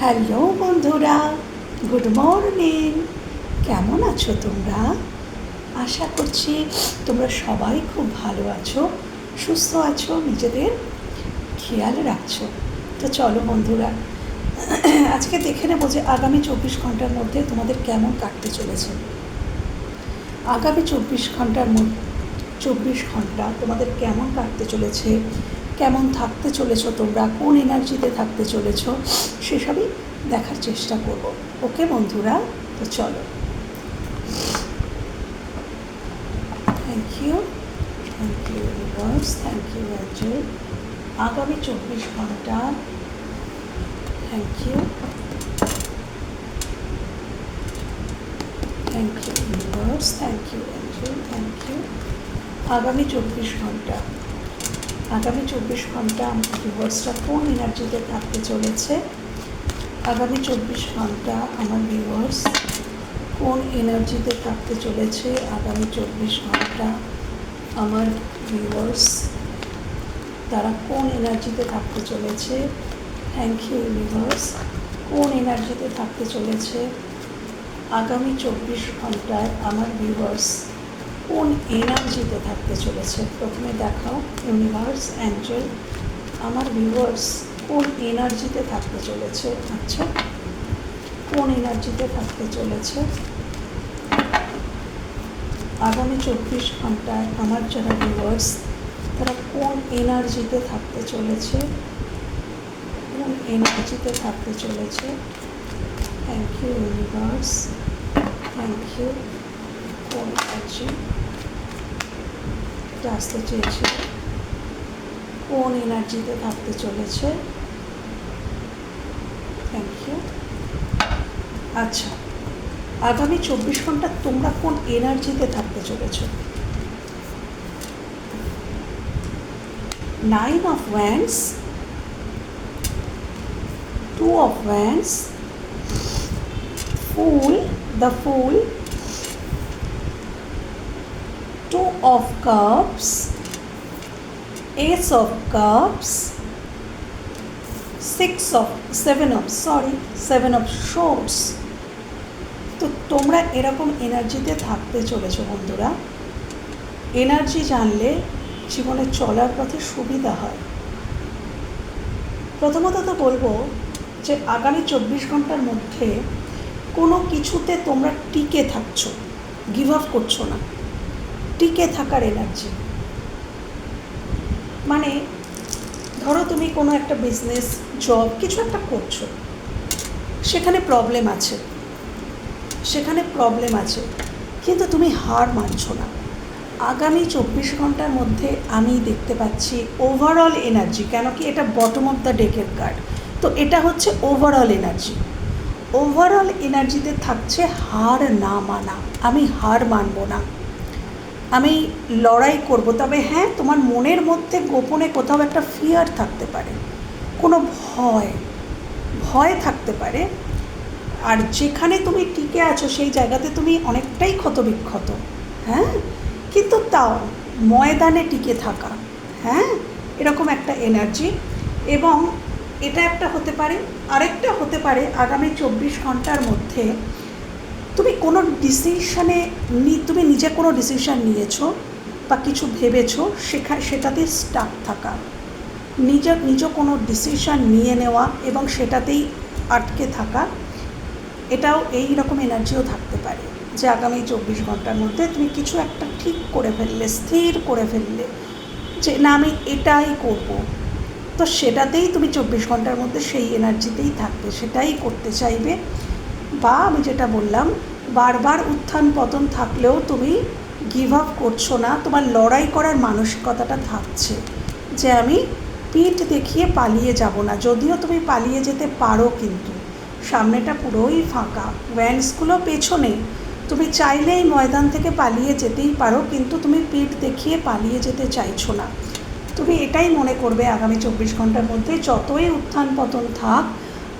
Hello বন্ধুরা, good morning. কেমন আছো তোমরা? আশা করছি তোমরা সবাই খুব ভালো আছো, সুস্থ আছো, নিজেদের খেয়াল রাখছো। তো চলো বন্ধুরা, আজকে দেখে নেব যে আগামী চব্বিশ ঘণ্টার মধ্যে তোমাদের কেমন কাটতে চলেছে। আগামী চব্বিশ ঘণ্টার মধ্যে, চব্বিশ ঘণ্টা তোমাদের কেমন কাটতে চলেছে? কেমন থাকতে চলেছো, তোমরা কোন এনার্জিতে থাকতে চলেছো, সেসবই দেখার চেষ্টা করব। ওকে বন্ধুরা, তো চলো। Thank you thank you universe thank you angel আগামী চব্বিশ ঘণ্টা thank you thank you universe thank you angel thank you আগামী চব্বিশ ঘণ্টা। আগামী চব্বিশ ঘণ্টা আমার ভিউয়ার্সরা কোন এনার্জিতে থাকতে চলেছে? আগামী চব্বিশ ঘণ্টা আমার ভিউয়ার্স কোন এনার্জিতে থাকতে চলেছে? আগামী চব্বিশ ঘণ্টা আমার ভিউয়ার্স তারা কোন এনার্জিতে থাকতে চলেছে? থ্যাংক ইউ ইউনিভার্স কোন এনার্জিতে থাকতে চলেছে? আগামী চব্বিশ ঘন্টায় আমার ভিউয়ার্স কোন এনার্জিতে থাকতে চলেছে? প্রথমে দেখাও ইউনিভার্স অ্যাঞ্জেল আমার ভিউয়ার্স কোন এনার্জিতে থাকতে চলেছে? আচ্ছা কোন এনার্জিতে থাকতে চলেছে? আগামী চব্বিশ ঘন্টায় আমার যারা ভিউয়ার্স তারা কোন এনার্জিতে থাকতে চলেছে? কোন এনার্জিতে থাকতে চলেছে? Thank you universe thank you এটা আসতে চেয়েছি। কোন এনার্জিতে থাকতে চলেছে? থ্যাংক ইউ আচ্ছা আগামী চব্বিশ ঘণ্টা তোমরা কোন এনার্জিতে থাকতে চলেছ? Nine of wands two of wands fool the fool of cups ace of cups, six of, seven of, sorry, seven of swords তো তোমরা এরকম এনার্জিতে থাকতে চলেছো বন্ধুরা। এনার্জি জানলে জীবনে চলার পথে সুবিধা হয়। প্রথমত তো বলব যে আগামী চব্বিশ ঘণ্টার মধ্যে কোনো কিছুতে তোমরা টিকে থাকছো গিভ আপ করছ না। টিকে থাকার এনার্জি মানে ধরো তুমি কোনো একটা বিজনেস জব কিছু একটা করছ। সেখানে প্রবলেম আছে। সেখানে প্রবলেম আছে। কিন্তু তুমি হার মানছো না। আগামী চব্বিশ ঘণ্টার মধ্যে আমি দেখতে পাচ্ছি ওভারঅল এনার্জি কেন কি এটা বটম অফ দ্য ডেকের কার্ড তো এটা হচ্ছে ওভারঅল এনার্জি ওভারঅল এনার্জিতে থাকছে হার না মানা। আমি হার মানবো না। আমি লড়াই করব। তবে হ্যাঁ তোমার মনের মধ্যে গোপনে কোথাও একটা ফিয়ার থাকতে পারে, কোনো ভয় ভয় থাকতে পারে। আর যেখানে তুমি টিকে আছো, সেই জায়গাতে তুমি অনেকটাই ক্ষতবিক্ষত হ্যাঁ? কিন্তু তাও ময়দানে টিকে থাকা হ্যাঁ? এরকম একটা এনার্জি এবং এটা একটা হতে পারে, আরেকটা হতে পারে আগামী চব্বিশ ঘণ্টার মধ্যে তুমি কোনো ডিসিশনে তুমি নিজে কোনো ডিসিশন নিয়েছো বা কিছু ভেবেছো, সেখা, সেটাতে স্টাক থাকা। নিজের নিজ কোনো ডিসিশন নিয়ে নেওয়া এবং সেটাতেই আটকে থাকা, এটাও এই রকম এনার্জিও থাকতে পারে যে আগামী চব্বিশ ঘণ্টার মধ্যে তুমি কিছু একটা ঠিক করে ফেললে, স্থির করে ফেললে যে না, আমি এটাই করব। তো সেটাতেই তুমি চব্বিশ ঘণ্টার মধ্যে সেই এনার্জিতেই থাকবে, সেটাই করতে চাইবে। বা আমি যেটা বললাম, বারবার উত্থান পতন থাকলেও তুমি গিভ আপ করছ না, তোমার লড়াই করার মানসিকতাটা থাকছে যে আমি পিঠ দেখিয়ে পালিয়ে যাব না। যদিও তুমি পালিয়ে যেতে পারো কিন্তু। সামনেটা পুরোই ফাঁকা। ভ্যান্সগুলো পেছনে। তুমি চাইলেই ময়দান থেকে পালিয়ে যেতেই পারো, কিন্তু তুমি পিঠ দেখিয়ে পালিয়ে যেতে চাইছো না। তুমি এটাই মনে করবে আগামী চব্বিশ ঘণ্টার মধ্যে, যতই উত্থান পতন থাক,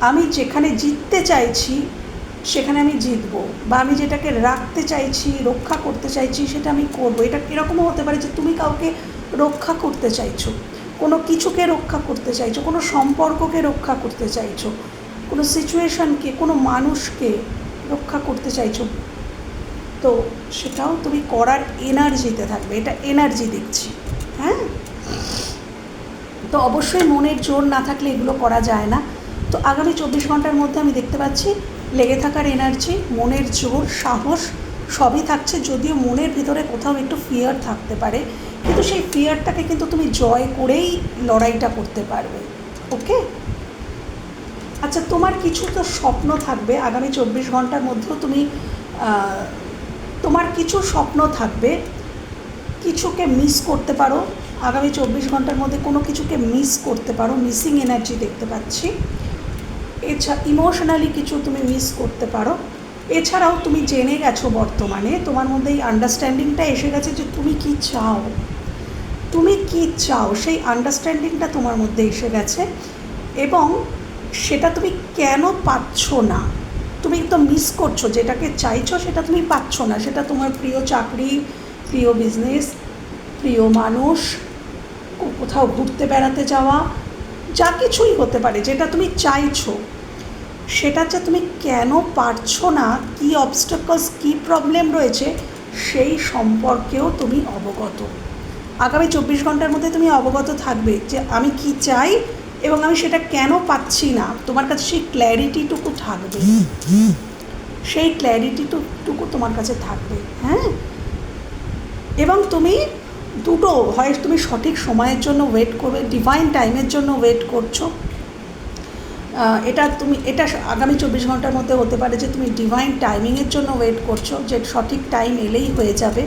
আমি যেখানে জিততে চাইছি সেখানে আমি জিতবো বা আমি যেটাকে রাখতে চাইছি, রক্ষা করতে চাইছি সেটা আমি করব। এটা এরকমও হতে পারে যে তুমি কাউকে রক্ষা করতে চাইছো, কোনো কিছুকে রক্ষা করতে চাইছো, কোনো সম্পর্ককে রক্ষা করতে চাইছো, কোনো সিচুয়েশানকে, কোনো মানুষকে রক্ষা করতে চাইছো, তো সেটাও তুমি করার এনার্জিতে থাকবে। এটা এনার্জি দেখছি হ্যাঁ? তো অবশ্যই মনের জোর না থাকলে এগুলো করা যায় না। তো আগামী চব্বিশ ঘণ্টার মধ্যে আমি দেখতে পাচ্ছি লেগে থাকার এনার্জি মনের জোর, সাহস সবই থাকছে, যদিও মনের ভিতরে কোথাও একটু ফিয়ার থাকতে পারে। কিন্তু সেই ফিয়ারটাকে কিন্তু তুমি জয় করেই লড়াইটা করতে পারবে। ওকে আচ্ছা তোমার কিছু তো স্বপ্ন থাকবে। আগামী চব্বিশ ঘণ্টার মধ্যেও তুমি তোমার কিছু স্বপ্ন থাকবে। কিছুকে মিস করতে পারো। আগামী চব্বিশ ঘণ্টার মধ্যে কোনো কিছুকে মিস করতে পারো। মিসিং এনার্জি দেখতে পাচ্ছি। এছাড়া ইমোশনালি কিছু তুমি মিস করতে পারো। এছাড়াও তুমি জেনে গেছো বর্তমানে, তোমার মধ্যে এই আন্ডারস্ট্যান্ডিংটা এসে গেছে যে তুমি কি চাও। তুমি কি চাও? সেই আন্ডারস্ট্যান্ডিংটা তোমার মধ্যে এসে গেছে এবং সেটা তুমি কেন পাচ্ছ না? তুমি তো মিস করছ, যেটাকে চাইছো সেটা তুমি পাচ্ছ না। সেটা তোমার প্রিয় চাকরি, প্রিয় বিজনেস প্রিয় মানুষ কোথাও ঘুরতে বেড়াতে যাওয়া যা কিছুই হতে পারে যেটা তুমি চাইছো সেটা যে তুমি কেন পারছ না কী অবস্টাকলস কী প্রবলেম রয়েছে সেই সম্পর্কেও তুমি অবগত। আগামী চব্বিশ ঘণ্টার মধ্যে তুমি অবগত থাকবে যে আমি কি চাই এবং আমি সেটা কেন পাচ্ছি না। তোমার কাছে সেই ক্ল্যারিটিটুকু থাকবে। সেই ক্ল্যারিটিটুকু তোমার কাছে থাকবে হ্যাঁ? এবং তুমি দুটো হয় তুমি সঠিক সময়ের জন্য ওয়েট করবে ডিভাইন টাইমের জন্য ওয়েট করছ। এটা তুমি, এটা আগামী চব্বিশ ঘণ্টার মধ্যে হতে পারে যে তুমি ডিভাইন টাইমিংয়ের জন্য ওয়েট করছ, যে সঠিক টাইম এলেই হয়ে যাবে।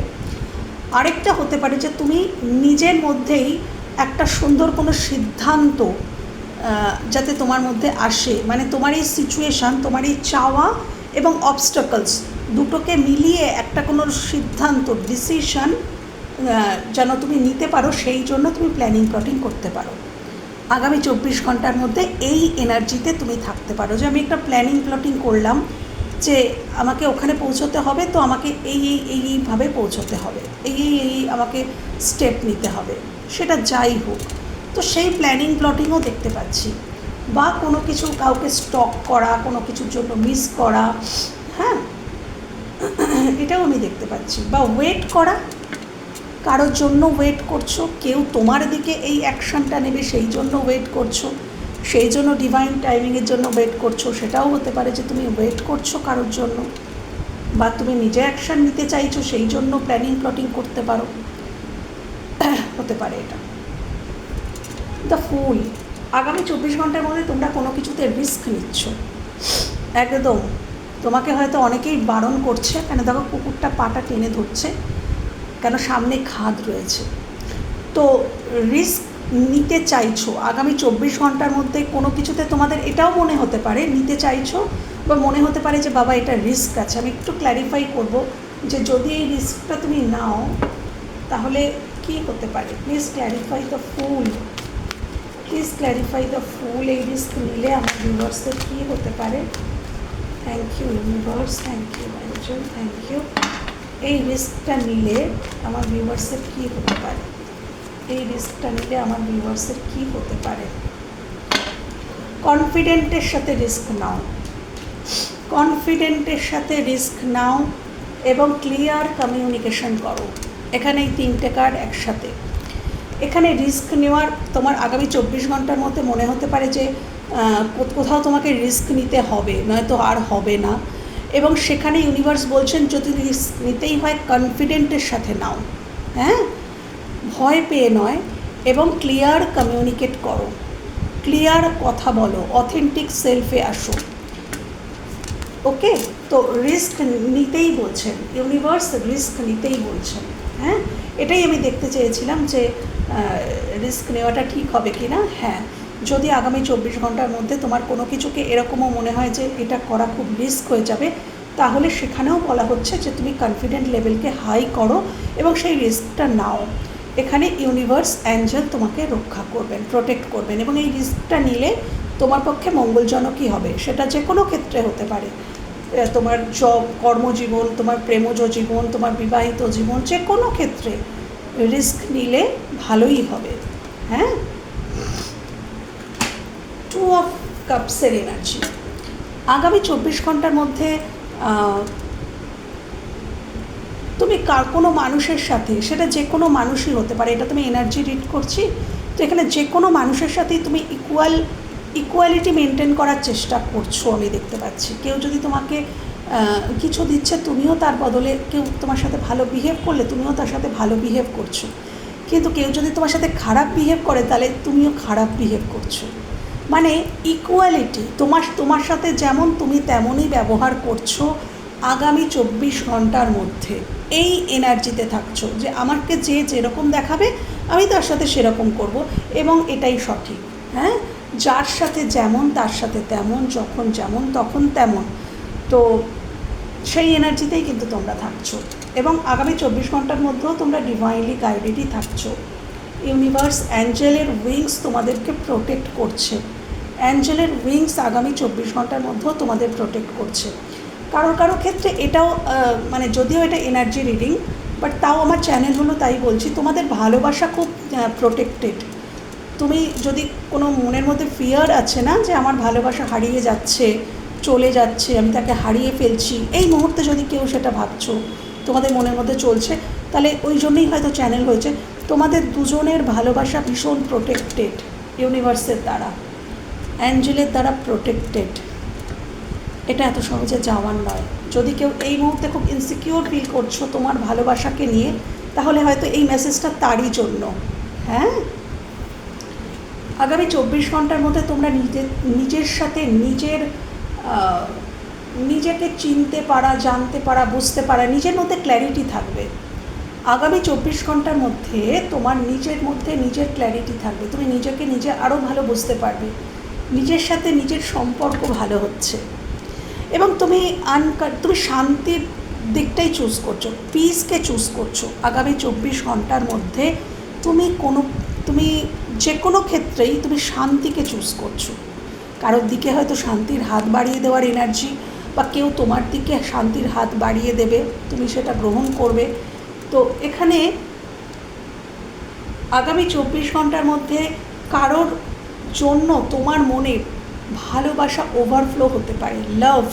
আরেকটা হতে পারে যে তুমি নিজের মধ্যেই একটা সুন্দর কোনো সিদ্ধান্ত যাতে তোমার মধ্যে আসে। মানে তোমার এই সিচুয়েশান তোমার এই চাওয়া এবং অবস্টাকলস দুটোকে মিলিয়ে একটা কোনো সিদ্ধান্ত ডিসিশন যেন তুমি নিতে পারো, সেই জন্য তুমি প্ল্যানিং প্লটিং করতে পারো। আগামী চব্বিশ ঘণ্টার মধ্যে এই এনার্জিতে তুমি থাকতে পারো। যে আমি একটা প্ল্যানিং প্লটিং করলাম যে আমাকে ওখানে পৌঁছতে হবে, তো আমাকে এই এই এই এইভাবে পৌঁছতে হবে। এই এই এই আমাকে স্টেপ নিতে হবে। সেটা যাই হোক। তো সেই প্ল্যানিং প্লটিংও দেখতে পাচ্ছি। বা কোনো কিছু কাউকে স্টক করা, কোনো কিছুর জন্য মিস করা হ্যাঁ? এটাও আমি দেখতে পাচ্ছি। বা ওয়েট করা কারোর জন্য ওয়েট করছ? কেউ তোমার দিকে এই অ্যাকশানটা নেবে, সেই জন্য ওয়েট করছ? সেই জন্য ডিভাইন টাইমিংয়ের জন্য ওয়েট করছ? সেটাও হতে পারে যে তুমি ওয়েট করছ কারোর জন্য। বা তুমি নিজে অ্যাকশান নিতে চাইছো, সেই জন্য প্ল্যানিং প্লটিং করতে পারো। হতে পারে এটা। দ্য ফুল আগামী চব্বিশ ঘণ্টার মধ্যে তোমরা কোনো কিছুতে রিস্ক নিচ্ছ। একদম। তোমাকে হয়তো অনেকেই বারণ করছে। কেন দেখো, কুকুরটা পাটা টেনে ধরছে। কেন সামনে খাদ রয়েছে? তো রিস্ক নিতে চাইছো, আগামী চব্বিশ ঘণ্টার মধ্যে কোনো কিছুতে তোমাদের এটাও মনে হতে পারে, নিতে চাইছো বা মনে হতে পারে যে, বাবা, এটা রিস্ক আছে। আমি একটু ক্ল্যারিফাই করব যে, যদি এই রিস্কটা তুমি নাও, তাহলে কী হতে পারে? Please clarify the fool please clarify the fool এই রিস্ক নিলে আমার ভিউয়ার্সদের কী হতে পারে? Thank you universe thank you angel thank you এই রিস্কটা নিলে আমার ভিউয়ার্সের কী হতে পারে? এই রিস্কটা নিলে আমার ভিউয়ার্সের কী হতে পারে? কনফিডেন্টের সাথে রিস্ক নাও। কনফিডেন্টের সাথে রিস্ক নাও এবং ক্লিয়ার কমিউনিকেশন করো। এখানে এই তিনটে কার্ড একসাথে। এখানে রিস্ক নেওয়ার তোমার আগামী চব্বিশ ঘণ্টার মধ্যে মনে হতে পারে যে কোথাও তোমাকে রিস্ক নিতে হবে, নয়তো আর হবে না। এবং সেখানে ইউনিভার্স বলছেন যদি রিস্ক নিতেই হয় কনফিডেন্টের সাথে নাও। হ্যাঁ? ভয় পেয়ে নয় এবং ক্লিয়ার কমিউনিকেট করো। ক্লিয়ার কথা বলো অথেন্টিক সেলফে আসো। ওকে তো রিস্ক নিতেই বলছেন ইউনিভার্স রিস্ক নিতেই বলছেন হ্যাঁ? এটাই আমি দেখতে চেয়েছিলাম যে রিস্ক নেওয়াটা ঠিক হবে কি না হ্যাঁ। যদি আগামী চব্বিশ ঘণ্টার মধ্যে তোমার কোনো কিছুকে এরকমও মনে হয় যে এটা করা খুব রিস্ক হয়ে যাবে, তাহলে সেখানেও বলা হচ্ছে যে তুমি কনফিডেন্ট লেভেলকে হাই করো এবং সেই রিস্কটা নাও। এখানে ইউনিভার্স অ্যাঞ্জেল তোমাকে রক্ষা করবেন প্রোটেক্ট করবেন এবং এই রিস্কটা নিলে তোমার পক্ষে মঙ্গলজনকই হবে। সেটা যে কোনো ক্ষেত্রে হতে পারে। তোমার জব কর্মজীবন, তোমার প্রেমজ জীবন, তোমার বিবাহিত জীবন, যে কোনো ক্ষেত্রে রিস্ক নিলে ভালোই হবে। হ্যাঁ? টু অফ কাপসের এনার্জি আগামী চব্বিশ ঘণ্টার মধ্যে তুমি কার কোনো মানুষের সাথে, সেটা যে কোনো মানুষই হতে পারে, এটা তুমি এনার্জি রিড করছি, তো এখানে যে কোনো মানুষের সাথেই তুমি ইকুয়াল ইকুয়ালিটি মেনটেন করার চেষ্টা করছ আমি দেখতে পাচ্ছি। কেউ যদি তোমাকে কিছু দিচ্ছে, তুমিও তার বদলে কেউ তোমার সাথে ভালো বিহেভ করলে, তুমিও তার সাথে ভালো বিহেভ করছ। কিন্তু কেউ যদি তোমার সাথে খারাপ বিহেভ করে, তাহলে তুমিও খারাপ বিহেভ করছ। মানে ইকুয়ালিটি তোমার তোমার সাথে যেমন তুমি তেমনই ব্যবহার করছ আগামী চব্বিশ ঘণ্টার মধ্যে। এই এনার্জিতে থাকছো যে আমাকে যে যেরকম দেখাবে, আমি তার সাথে সেরকম করব এবং এটাই সঠিক হ্যাঁ? যার সাথে যেমন, তার সাথে তেমন, যখন যেমন, তখন তেমন। তো সেই এনার্জিতেই কিন্তু তোমরা থাকছো এবং আগামী চব্বিশ ঘণ্টার মধ্যেও তোমরা ডিভাইনলি গাইডেডই থাকছো। ইউনিভার্স অ্যাঞ্জেলের উইংস তোমাদেরকে প্রোটেক্ট করছে। অ্যাঞ্জেলের উইংস আগামী চব্বিশ ঘণ্টার মধ্যেও তোমাদের প্রোটেক্ট করছে। কারোর কারও ক্ষেত্রে এটাও মানে যদিও এটা এনার্জি রিডিং বাট তাও আমার চ্যানেল হলো তাই বলছি, তোমাদের ভালোবাসা খুব প্রোটেক্টেড তুমি যদি কোনো মনের মধ্যে ফিয়ার আছে না যে আমার ভালোবাসা হারিয়ে যাচ্ছে, চলে যাচ্ছে, আমি তাকে হারিয়ে ফেলছি, এই মুহূর্তে যদি কেউ সেটা ভাবছ, তোমাদের মনের মধ্যে চলছে, তাহলে ওই জন্যই হয়তো চ্যানেল হয়েছে। তোমাদের দুজনের ভালোবাসা ভীষণ প্রোটেক্টেড ইউনিভার্সের দ্বারা। অ্যাঞ্জেলের দ্বারা প্রোটেক্টেড এটা এত সহজে যাওয়ার নয়। যদি কেউ এই মুহূর্তে খুব ইনসিকিউর ফিল করছ তোমার ভালোবাসাকে নিয়ে, তাহলে হয়তো এই মেসেজটা তারই জন্য। হ্যাঁ? আগামী চব্বিশ ঘণ্টার মধ্যে তোমরা নিজের নিজের সাথে নিজের নিজেকে চিনতে পারা, জানতে পারা, বুঝতে পারা, নিজের মধ্যে ক্ল্যারিটি থাকবে। আগামী চব্বিশ ঘণ্টার মধ্যে তোমার নিজের মধ্যে নিজের ক্ল্যারিটি থাকবে। তুমি নিজেকে নিজে আরও ভালো বুঝতে পারবে। নিজের সাথে নিজের সম্পর্ক ভালো হচ্ছে। এবং তুমি আনকার তুমি শান্তির দিকটাই চুজ করছ পিসকে চুজ করছ। আগামী চব্বিশ ঘণ্টার মধ্যে তুমি কোনো তুমি যে কোনো ক্ষেত্রেই তুমি শান্তিকে চুজ করছ। কারোর দিকে হয়তো শান্তির হাত বাড়িয়ে দেওয়ার এনার্জি বা কেউ তোমার দিকে শান্তির হাত বাড়িয়ে দেবে, তুমি সেটা গ্রহণ করবে। তো এখানে আগামী চব্বিশ ঘণ্টার মধ্যে কারোর জন্য তোমার মনে ভালোবাসা ওভারফ্লো হতে পারে লাভ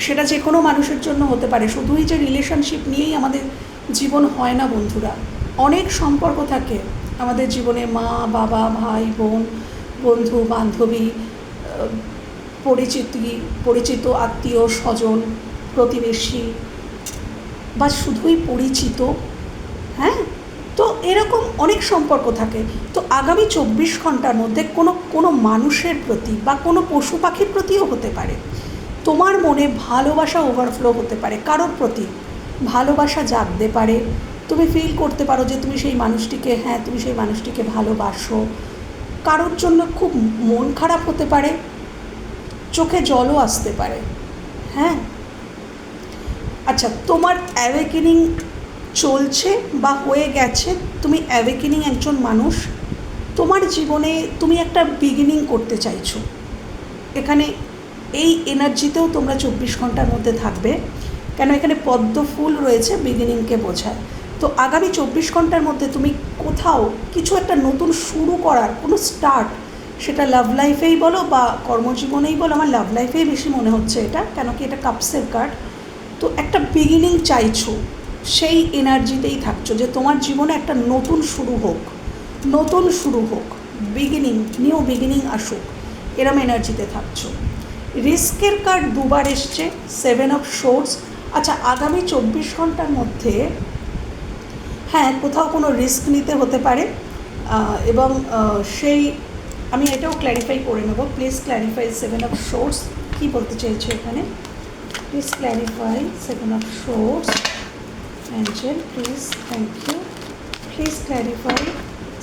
সেটা যে কোনো মানুষের জন্য হতে পারে। শুধুই যে রিলেশনশিপ নিয়েই আমাদের জীবন হয় না বন্ধুরা, অনেক সম্পর্ক থাকে আমাদের জীবনে, মা, বাবা, ভাই, বোন, বন্ধু, বান্ধবী পরিচিতি, পরিচিত, আত্মীয়, স্বজন, প্রতিবেশী, বা শুধুই পরিচিত হ্যাঁ? এরকম অনেক সম্পর্ক থাকে। তো আগামী চব্বিশ ঘণ্টার মধ্যে কোনো কোনো মানুষের প্রতি বা কোনো পশু পাখির প্রতিও হতে পারে। তোমার মনে ভালোবাসা ওভারফ্লো হতে পারে কারোর প্রতি। ভালোবাসা জাগতে পারে। তুমি ফিল করতে পারো যে তুমি সেই মানুষটিকে হ্যাঁ তুমি সেই মানুষটিকে ভালোবাসো। কারোর জন্য খুব মন খারাপ হতে পারে। চোখে জলও আসতে পারে। হ্যাঁ? আচ্ছা তোমার অ্যাওয়েকেনিং চলছে বা হয়ে গেছে, তুমি অ্যাওয়েকেনিং একজন মানুষ, তোমার জীবনে তুমি একটা বিগিনিং করতে চাইছো। এখানে এই এনার্জিতেও তোমরা চব্বিশ ঘণ্টার মধ্যে থাকবে। কেন? এখানে পদ্ম ফুল রয়েছে বিগিনিংকে বোঝায়। তো আগামী চব্বিশ ঘণ্টার মধ্যে তুমি কোথাও কিছু একটা নতুন শুরু করার, কোনো স্টার্ট সেটা লাভ লাইফেই বলো বা কর্মজীবনেই বলো, আমার লাভ লাইফেই বেশি মনে হচ্ছে এটা। কেন কি এটা কাপসের কার্ড তো একটা বিগিনিং চাইছো। সেই এনার্জিতেই থাকছো যে তোমার জীবনে একটা নতুন শুরু হোক, নতুন শুরু হোক বিগিনিং নিউ বিগিনিং আসুক, এরম এনার্জিতে থাকছো। রিস্কের কার্ড দুবার এসছে সেভেন অফ শোর্স আচ্ছা আগামী চব্বিশ ঘণ্টার মধ্যে হ্যাঁ কোথাও কোনো রিস্ক নিতে হতে পারে এবং সেই, আমি এটাও ক্ল্যারিফাই করে নেব। Please clarify seven of swords কী বলতে চাইছো এখানে? Please clarify seven of swords angel please thank you please clarify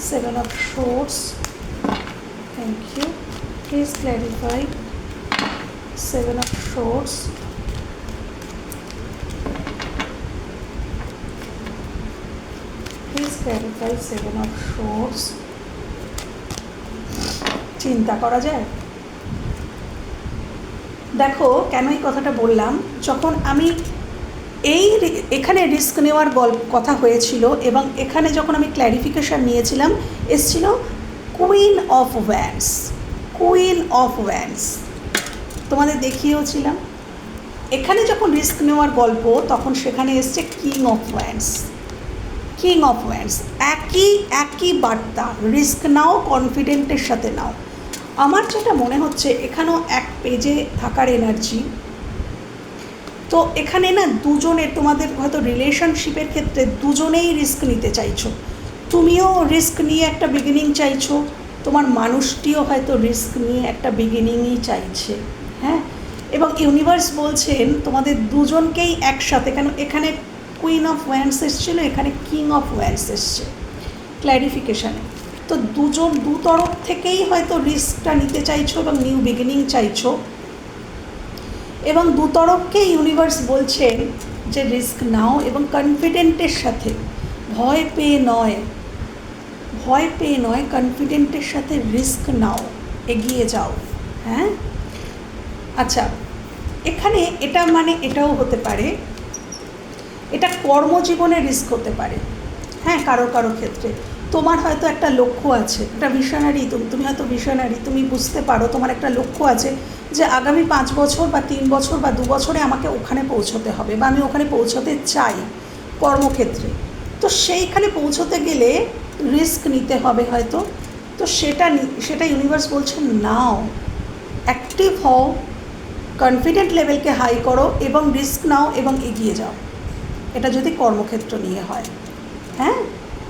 seven of swords thank you please clarify seven of swords please clarify seven of swords চিন্তা করা যায়? দেখো, কেন কথাটা বললাম? যখন আমি এই এখানে রিস্ক নেওয়ার গল্প কথা হয়েছিল এবং এখানে যখন আমি ক্ল্যারিফিকেশান নিয়েছিলাম, এসছিল queen of wands queen of wands তোমাদের দেখিয়েওছিলাম। এখানে যখন রিস্ক নেওয়ার গল্প, তখন সেখানে এসছে king of wands king of wands একই একই বার্তা রিস্ক নাও কনফিডেন্টের সাথে নাও। আমার যেটা মনে হচ্ছে, এখানেও এক পেজে থাকার এনার্জি তো এখানে না দুজনের তোমাদের হয়তো রিলেশনশিপের ক্ষেত্রে দুজনেই রিস্ক নিতে চাইছো। তুমিও রিস্ক নিয়ে একটা বিগিনিং চাইছো, তোমার মানুষটিও হয়তো রিস্ক নিয়ে একটা বিগিনিংই চাইছে হ্যাঁ? এবং ইউনিভার্স বলছেন তোমাদের দুজনকেই একসাথে, কেন এখানে কুইন অফ ওয়ান্স এসেছিল, এখানে কিং অফ ওয়ান্স এসছে ক্ল্যারিফিকেশানে তো দুজন দু তরফ থেকেই হয়তো রিস্কটা নিতে চাইছো এবং নিউ বিগিনিং চাইছো। এবং দু তরফকে ইউনিভার্স বলছেন যে রিস্ক নাও এবং কনফিডেন্টের সাথে, ভয় পেয়ে নয়, ভয় পেয়ে নয় কনফিডেন্টের সাথে রিস্ক নাও, এগিয়ে যাও হ্যাঁ? আচ্ছা এখানে এটা মানে এটাও হতে পারে, এটা কর্মজীবনে রিস্ক হতে পারে হ্যাঁ কারও কারও ক্ষেত্রে। তোমার হয়তো একটা লক্ষ্য আছে, একটা ভিশনারি তুমি তুমি হয়তো ভিশনারি তুমি বুঝতে পারো, তোমার একটা লক্ষ্য আছে যে আগামী পাঁচ বছর বা তিন বছর বা দু বছরে আমাকে ওখানে পৌঁছতে হবে বা আমি ওখানে পৌঁছতে চাই কর্মক্ষেত্রে। তো সেইখানে পৌঁছতে গেলে রিস্ক নিতে হবে হয়তো। তো সেটা সেটা ইউনিভার্স বলছে নাও। অ্যাক্টিভ হও কনফিডেন্ট লেভেলকে হাই করো এবং রিস্ক নাও এবং এগিয়ে যাও। এটা যদি কর্মক্ষেত্র নিয়ে হয়। হ্যাঁ?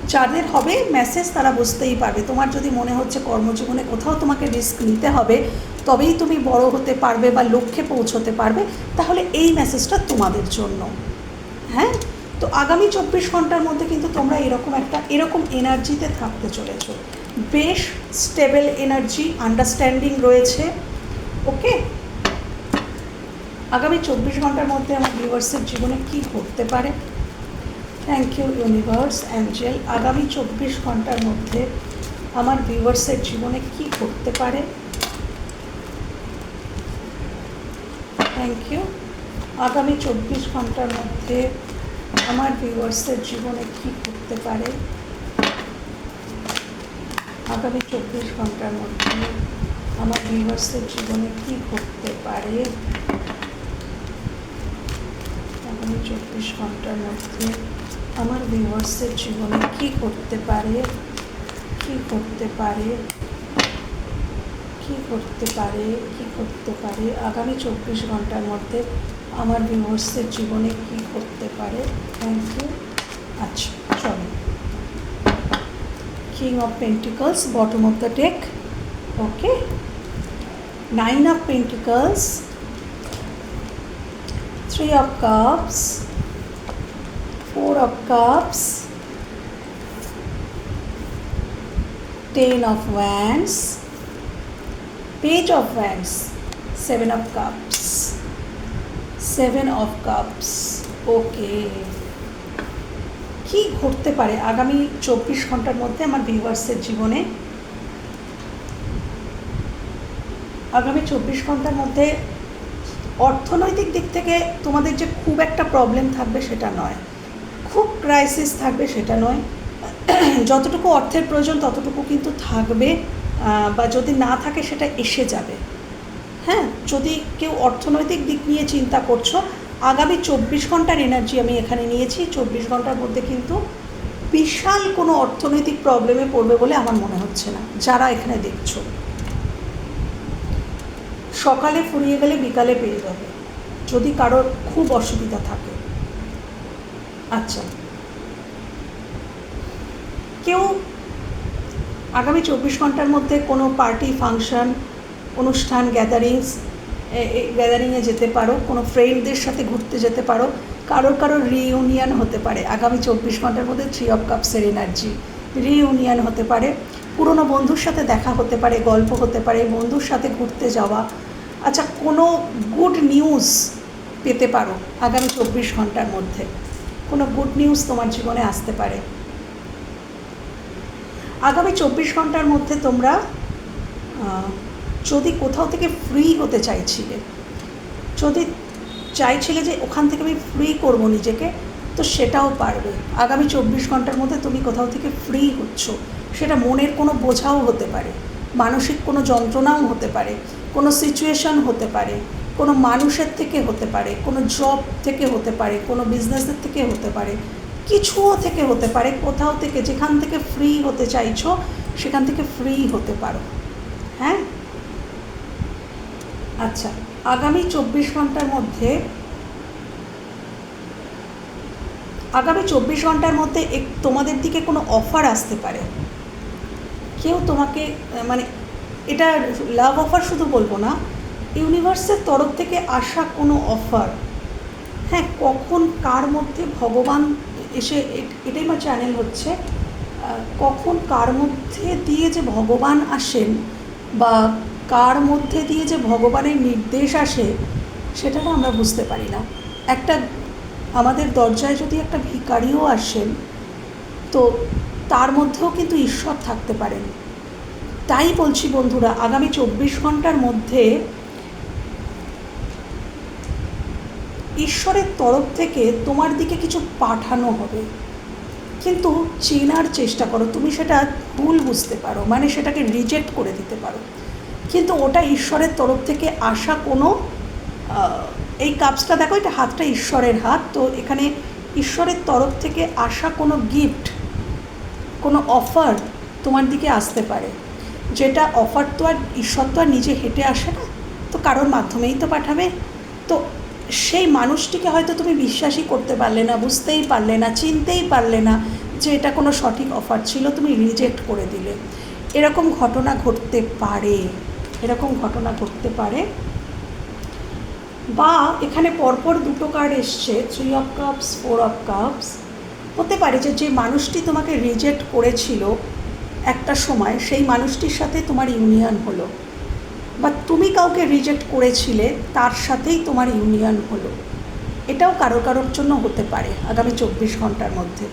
যাদের হবে মেসেজ তারা বুঝতেই পারবে। তোমার যদি মনে হচ্ছে কর্মজীবনে কোথাও তোমাকে রিস্ক নিতে হবে, তবেই তুমি বড় হতে পারবে বা লক্ষ্যে পৌঁছতে পারবে। তাহলে এই মেসেজটা তোমাদের জন্য। হ্যাঁ? তো আগামী চব্বিশ ঘণ্টার মধ্যে কিন্তু তোমরা এরকম একটা, এরকম এনার্জিতে থাকতে চলেছো। বেশ স্টেবল এনার্জি আন্ডারস্ট্যান্ডিং রয়েছে। ওকে আগামী চব্বিশ ঘণ্টার মধ্যে আমার ভিউয়ার্সের জীবনে কী ঘটতে পারে? থ্যাংক ইউ ইউনিভার্স অ্যাঞ্জেল আগামী চব্বিশ ঘণ্টার মধ্যে আমার ভিউয়ার্সের জীবনে কী ঘটতে পারে? থ্যাংক ইউ আগামী চব্বিশ ঘণ্টার মধ্যে আমার ভিউয়ার্সের জীবনে কী ঘটতে পারে? আগামী চব্বিশ ঘণ্টার মধ্যে আমার ভিউয়ার্সের জীবনে কী ঘটতে পারে? আগামী চব্বিশ ঘণ্টার মধ্যে আমার ভিউয়ার্সের জীবনে কী করতে পারে? কী করতে পারে? কী করতে পারে? কী করতে পারে? আগামী চব্বিশ ঘণ্টার মধ্যে আমার ভিউয়ার্সের জীবনে কী করতে পারে? থ্যাংক ইউ আচ্ছা চলো। King of pentacles bottom of the deck okay nine of pentacles three of cups. Four of cups, ten of wands, page of wands, seven of cups, seven of cups okay কি ঘটতে পারে আগামী চব্বিশ ঘণ্টার মধ্যে আমার ভিউয়ার্সের জীবনে? আগামী চব্বিশ ঘণ্টার মধ্যে অর্থনৈতিক দিক থেকে তোমাদের যে খুব একটা প্রবলেম থাকবে সেটা নয়। খুব ক্রাইসিস থাকবে সেটা নয়। যতটুকু অর্থের প্রয়োজন ততটুকু কিন্তু থাকবে বা যদি না থাকে সেটা এসে যাবে। হ্যাঁ যদি কেউ অর্থনৈতিক দিক নিয়ে চিন্তা করছ, আগামী চব্বিশ ঘণ্টার এনার্জি আমি এখানে নিয়েছি। চব্বিশ ঘণ্টার মধ্যে কিন্তু বিশাল কোনো অর্থনৈতিক প্রবলেমে পড়বে বলে আমার মনে হচ্ছে না, যারা এখানে দেখছ। সকালে ফুরিয়ে গেলে বিকালে পেয়ে যাবে, যদি কারোর খুব অসুবিধা থাকে। আচ্ছা। কেউ আগামী চব্বিশ ঘণ্টার মধ্যে কোনো পার্টি, ফাংশন, অনুষ্ঠান গ্যাদারিংস গ্যাদারিংয়ে যেতে পারো, কোনো ফ্রেন্ডদের সাথে ঘুরতে যেতে পারো, কারোর কারোর রিইউনিয়ন হতে পারে। আগামী চব্বিশ ঘণ্টার মধ্যে থ্রি অফ কাপসের এনার্জি রিইউনিয়ন হতে পারে। পুরনো বন্ধুর সাথে দেখা হতে পারে, গল্প হতে পারে, বন্ধুর সাথে ঘুরতে যাওয়া। আচ্ছা কোনো গুড নিউজ পেতে পারো আগামী চব্বিশ ঘণ্টার মধ্যে। কোনো গুড নিউজ তোমার জীবনে আসতে পারে। আগামী চব্বিশ ঘণ্টার মধ্যে তোমরা যদি কোথাও থেকে ফ্রি হতে চাইছিলে, যদি চাইছিলে যে ওখান থেকে আমি ফ্রি করব নিজেকে, তো সেটাও পারবে। আগামী চব্বিশ ঘণ্টার মধ্যে তুমি কোথাও থেকে ফ্রি হচ্ছ, সেটা মনের কোনো বোঝাও হতে পারে, মানসিক কোনো যন্ত্রণাও হতে পারে, কোনো সিচুয়েশন হতে পারে। কোনো মানুষের থেকে হতে পারে, কোনো জব থেকে হতে পারে, কোনো বিজনেসের থেকে হতে পারে, কিছুও থেকে হতে পারে, কোথাও থেকে, যেখান থেকে ফ্রি হতে চাইছো, সেখান থেকে ফ্রি হতে পারো। হ্যাঁ? আচ্ছা আগামী চব্বিশ ঘণ্টার মধ্যে, আগামী চব্বিশ ঘণ্টার মধ্যে এক, তোমাদের দিকে কোনো অফার আসতে পারে। কেউ তোমাকে মানে এটা লাভ অফার শুধু বলব না ইউনিভার্সের তরফ থেকে আসা কোনো অফার হ্যাঁ কখন, কার মধ্যে ভগবান এসে এটাই আমার চ্যানেল হচ্ছে। কখন, কার মধ্যে দিয়ে যে ভগবান আসেন বা কার মধ্যে দিয়ে যে ভগবানের নির্দেশ আসে, সেটা না আমরা বুঝতে পারি না। একটা, আমাদের দরজায় যদি একটা ভিকারিও আসেন, তো তার মধ্যেও কিন্তু ঈশ্বর থাকতে পারেন। তাই বলছি বন্ধুরা, আগামী চব্বিশ ঘণ্টার মধ্যে ঈশ্বরের তরফ থেকে তোমার দিকে কিছু পাঠানো হবে। কিন্তু চেনার চেষ্টা করো, তুমি সেটা ভুল বুঝতে পারো মানে সেটাকে রিজেক্ট করে দিতে পারো। কিন্তু ওটা ঈশ্বরের তরফ থেকে আসা কোনো এই কাপসটা দেখো, এটা হাতটা ঈশ্বরের হাত, তো এখানে ঈশ্বরের তরফ থেকে আসা কোনো গিফট কোনো অফার তোমার দিকে আসতে পারে। যেটা অফার তো আর ঈশ্বর তো আর নিজে হেঁটে আসে না, তো কারোর মাধ্যমেই তো পাঠাবে। তো সেই মানুষটিকে হয়তো তুমি বিশ্বাসই করতে পারলে না, বুঝতেই পারলে না, চিনতেই পারলে না যে এটা কোনো সঠিক অফার ছিল, তুমি রিজেক্ট করে দিলে। এরকম ঘটনা ঘটতে পারে, এরকম ঘটনা ঘটতে পারে। বা এখানে পরপর দুটো কার্ড এসছে three of cups four of cups হতে পারে যে যে মানুষটি তোমাকে রিজেক্ট করেছিল একটা সময়, সেই মানুষটির সাথে তোমার ইউনিয়ন হলো। বা তুমি কাউকে রিজেক্ট করেছিলে, তার সাথেই তোমার ইউনিয়ন হলো। এটাও কারও কারোর জন্য হতে পারে আগামী চব্বিশ ঘণ্টার মধ্যে।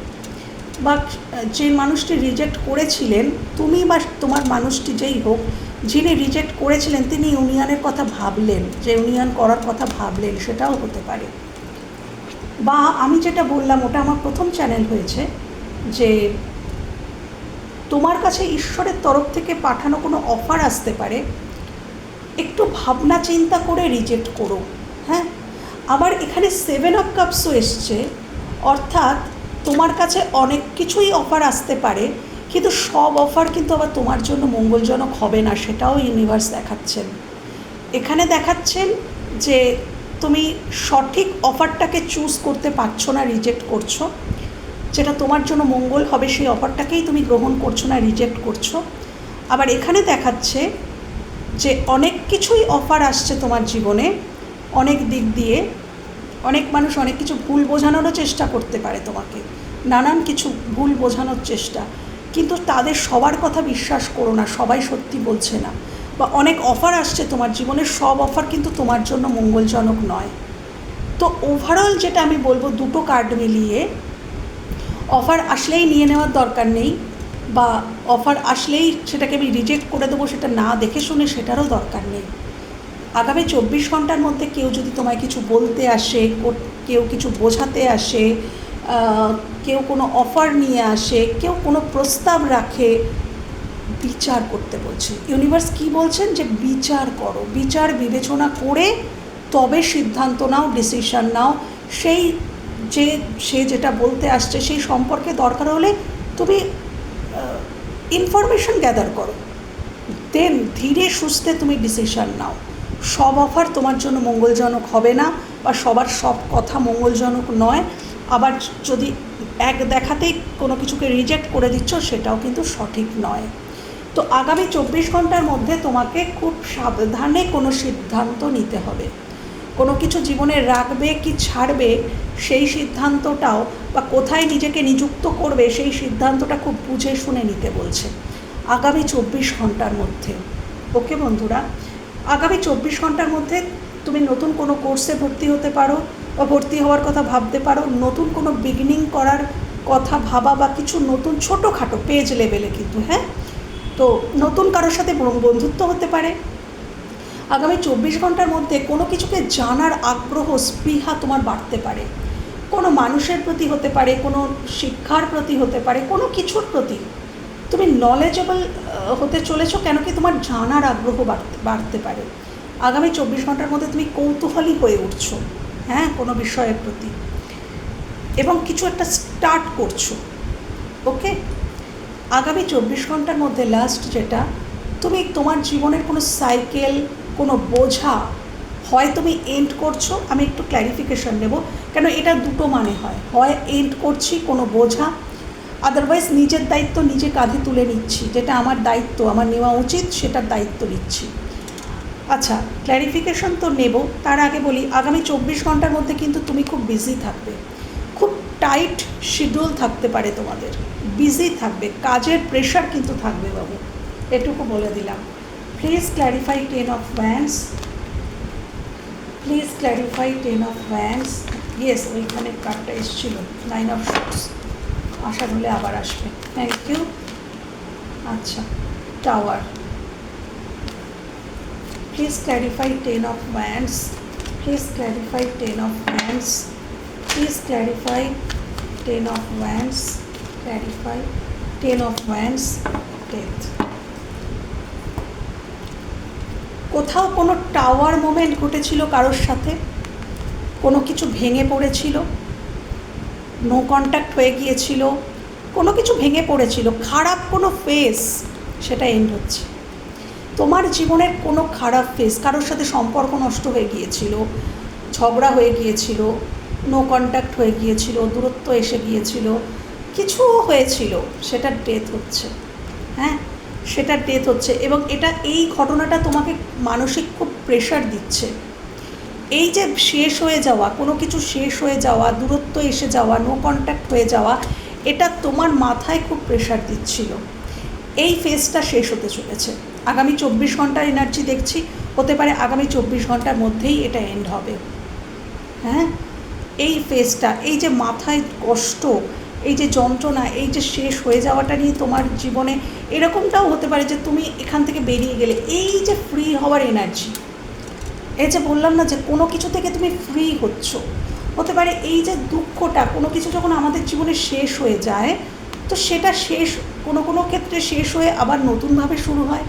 বা যে মানুষটি রিজেক্ট করেছিলেন, তুমি বা তোমার মানুষটি যেই হোক, যিনি রিজেক্ট করেছিলেন, তিনি ইউনিয়নের কথা ভাবলেন, যে ইউনিয়ন করার কথা ভাবলেন, সেটাও হতে পারে। বা আমি যেটা বললাম, ওটা আমার প্রথম চ্যানেল হয়েছে, যে তোমার কাছে ঈশ্বরের তরফ থেকে পাঠানো কোনো অফার আসতে পারে একটু ভাবনা চিন্তা করে রিজেক্ট করো হ্যাঁ? আবার এখানে সেভেন অফ কাপসও এসছে, অর্থাৎ তোমার কাছে অনেক কিছুই অফার আসতে পারে, কিন্তু সব অফার কিন্তু আবার তোমার জন্য মঙ্গলজনক হবে না, সেটাও ইউনিভার্স দেখাচ্ছেন। এখানে দেখাচ্ছেন যে তুমি সঠিক অফারটাকে চুজ করতে পারছ না রিজেক্ট করছ। যেটা তোমার জন্য মঙ্গল হবে, সেই অফারটাকেই তুমি গ্রহণ করছ না রিজেক্ট করছ। আবার এখানে দেখাচ্ছে যে অনেক কিছুই অফার আসছে তোমার জীবনে, অনেক দিক দিয়ে, অনেক মানুষ অনেক কিছু ভুল বোঝানোরও চেষ্টা করতে পারে তোমাকে, নানান কিছু ভুল বোঝানোর চেষ্টা, কিন্তু তাদের সবার কথা বিশ্বাস করো না, সবাই সত্যি বলছে না, বা অনেক অফার আসছে তোমার জীবনে, সব অফার কিন্তু তোমার জন্য মঙ্গলজনক নয়। তো ওভারঅল যেটা আমি বলব, দুটো কার্ড মিলিয়ে অফার আসলেই নিয়ে নেওয়ার দরকার নেই। বা অফার আসলেই সেটাকে আমি রিজেক্ট করে দেবো সেটা না দেখে শুনে সেটারও দরকার নেই। আগামী চব্বিশ ঘণ্টার মধ্যে কেউ যদি তোমায় কিছু বলতে আসে কেউ কিছু বোঝাতে আসে কেউ কোনো অফার নিয়ে আসে, কেউ কোনো প্রস্তাব রাখে, বিচার করতে বলছে। ইউনিভার্স কি বলছেন? যে বিচার করো। বিচার বিবেচনা করে তবে সিদ্ধান্ত নাও, ডিসিশন নাও। সেই যে, সে যেটা বলতে আসছে সেই সম্পর্কে দরকার হলে তুমি ইনফরমেশন গ্যাদার করো। দেন ধীরে সুস্থে তুমি ডিসিশন নাও। সব অফার তোমার জন্য মঙ্গলজনক হবে না বা সবার সব কথা মঙ্গলজনক নয়। আবার যদি এক দেখাতেই কোনো কিছুকে রিজেক্ট করে দিচ্ছ, সেটাও কিন্তু সঠিক নয়। তো আগামী চব্বিশ ঘণ্টার মধ্যে তোমাকে খুব সাবধানে কোনো সিদ্ধান্ত নিতে হবে। কোনো কিছু জীবনে রাখবে কি ছাড়বে সেই সিদ্ধান্তটাও বা কোথায় নিজেকে নিযুক্ত করবে সেই সিদ্ধান্তটা খুব বুঝে শুনে নিতে বলছে। আগামী চব্বিশ ঘণ্টার মধ্যে। ওকে বন্ধুরা, আগামী চব্বিশ ঘণ্টার মধ্যে তুমি নতুন কোনো কোর্সে ভর্তি হতে পারো বা ভর্তি হওয়ার কথা ভাবতে পারো, নতুন কোনো বিগিনিং করার কথা ভাবা বা কিছু নতুন ছোটোখাটো পেজ লেভেলে কিন্তু হ্যাঁ? তো নতুন কারোর সাথে বন্ধুত্ব হতে পারে আগামী চব্বিশ ঘণ্টার মধ্যে কোনো কিছুকে জানার আগ্রহ, স্পৃহা তোমার বাড়তে পারে। কোনো মানুষের প্রতি হতে পারে, কোনো শিক্ষার প্রতি হতে পারে, কোনো কিছুর প্রতি। তুমি নলেজেবল হতে চলেছো কেন কি তোমার জানার আগ্রহ বাড়তে বাড়তে পারে। আগামী চব্বিশ ঘণ্টার মধ্যে তুমি কৌতূহলী হয়ে উঠছো হ্যাঁ কোনো বিষয়ের প্রতি। এবং কিছু একটা স্টার্ট করছ ওকে আগামী চব্বিশ ঘণ্টার মধ্যে লাস্ট যেটা, তুমি তোমার জীবনের কোনো সাইকেল বোঝা হয় তুমি এন্ড করছ, আমি একটু ক্ল্যারিফিকেশন নেব। কেন এটা দুটো মানে হয়? হয় এন্ড করছি, কোনো বোঝা। আদারওয়াইজ নিজের দায়িত্ব নিজে কাঁধে তুলে নিচ্ছি, যেটা আমার দায়িত্ব, আমার নেওয়া উচিত, সেটার দায়িত্ব নিচ্ছি। আচ্ছা ক্ল্যারিফিকেশন তো নেব। তার আগে বলি, আগামী চব্বিশ ঘণ্টার মধ্যে কিন্তু তুমি খুব বিজি থাকবে। খুব টাইট শিডিউল থাকতে পারে তোমাদের। বিজি থাকবে, কাজের প্রেশার কিন্তু থাকবে বাবু। এটুকু বলে দিলাম। Please clarify ten of wands please clarify ten of wands yes ওইখানে কার্ডটা এসেছিল। নাইন অফ শর্টস আশা হলে আবার আসবে। থ্যাংক ইউ আচ্ছা tower please clarify ten of wands please clarify ten of wands please clarify ten of wands clarify ten of wands death কোথাও কোনো tower moment ঘটেছিল কারোর সাথে? কোনো কিছু ভেঙে পড়েছিল? নো কন্ট্যাক্ট হয়ে গিয়েছিল? কোনো কিছু ভেঙে পড়েছিল? খারাপ কোনো ফেস সেটা এন্ড হচ্ছে। তোমার জীবনের কোনো খারাপ ফেস কারোর সাথে সম্পর্ক নষ্ট হয়ে গিয়েছিল, ঝগড়া হয়ে গিয়েছিল নো কন্ট্যাক্ট হয়ে গিয়েছিল, দূরত্ব এসে গিয়েছিল কিছুও হয়েছিল সেটার ডেথ হচ্ছে। হ্যাঁ? সেটার ডেথ হচ্ছে এবং এটা এই ঘটনাটা তোমাকে মানসিক খুব প্রেশার দিচ্ছে। এই যে শেষ হয়ে যাওয়া, কোনো কিছু শেষ হয়ে যাওয়া, দূরত্ব এসে যাওয়া নো কন্ট্যাক্ট হয়ে যাওয়া, এটা তোমার মাথায় খুব প্রেশার দিচ্ছিল। এই ফেজটা শেষ হতে চলেছে। আগামী চব্বিশ ঘণ্টার এনার্জি দেখছি, হতে পারে আগামী চব্বিশ ঘণ্টার মধ্যেই এটা এন্ড হবে। হ্যাঁ? এই ফেজটা এই যে মাথায় কষ্ট এই যে যন্ত্রণা, এই যে শেষ হয়ে যাওয়াটা নিয়ে তোমার জীবনে এরকমটাও হতে পারে যে তুমি এখান থেকে বেরিয়ে গেলে। এই যে ফ্রি হওয়ার এনার্জি এই যে বললাম না যে কোনো কিছু থেকে তুমি ফ্রি হচ্ছ। হতে পারে এই যে দুঃখটা, কোনো কিছু যখন আমাদের জীবনে শেষ হয়ে যায়, তো সেটা শেষ, কোনো কোনো ক্ষেত্রে শেষ হয়ে আবার নতুনভাবে শুরু হয়।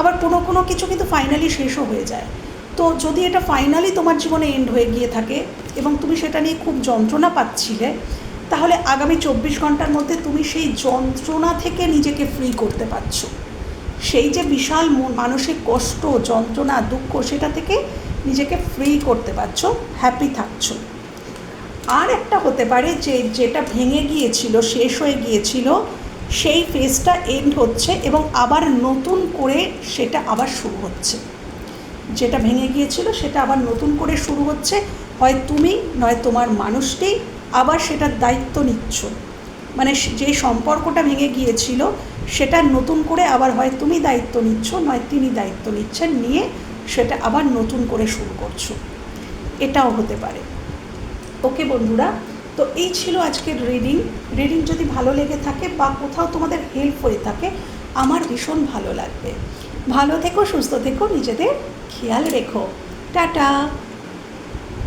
আবার কোনো কোনো কিছু কিন্তু ফাইনালি শেষও হয়ে যায়। তো যদি এটা ফাইনালি তোমার জীবনে এন্ড হয়ে গিয়ে থাকে এবং তুমি সেটা নিয়ে খুব যন্ত্রণা পাচ্ছিলে তাহলে আগামী চব্বিশ ঘণ্টার মধ্যে তুমি সেই যন্ত্রণা থেকে নিজেকে ফ্রি করতে পারছ। সেই যে বিশাল মন- মানসিক কষ্ট, যন্ত্রণা, দুঃখ, সেটা থেকে নিজেকে ফ্রি করতে পারছ হ্যাপি থাকছো। আর একটা হতে পারে যে যেটা ভেঙে গিয়েছিল, শেষ হয়ে গিয়েছিল, সেই ফেজটা এন্ড হচ্ছে এবং আবার নতুন করে সেটা আবার শুরু হচ্ছে। যেটা ভেঙে গিয়েছিল, সেটা আবার নতুন করে শুরু হচ্ছে। হয় তুমি, নয় তোমার মানুষটি আবার সেটার দায়িত্ব নিচ্ছ। মানে যে সম্পর্কটা ভেঙে গিয়েছিল, সেটা নতুন করে আবার হয় তুমি দায়িত্ব নিচ্ছ, নয় তিনি দায়িত্ব নিচ্ছেন, নিয়ে সেটা আবার নতুন করে শুরু করছ। এটাও হতে পারে। ওকে বন্ধুরা, তো এই ছিল আজকের রিডিং। রিডিং যদি ভালো লেগে থাকে বা কোথাও তোমাদের হেল্প হয়ে থাকে, আমার ভীষণ ভালো লাগবে। ভালো থেকো, সুস্থ থেকো, নিজেদের খেয়াল রেখো। টাটা!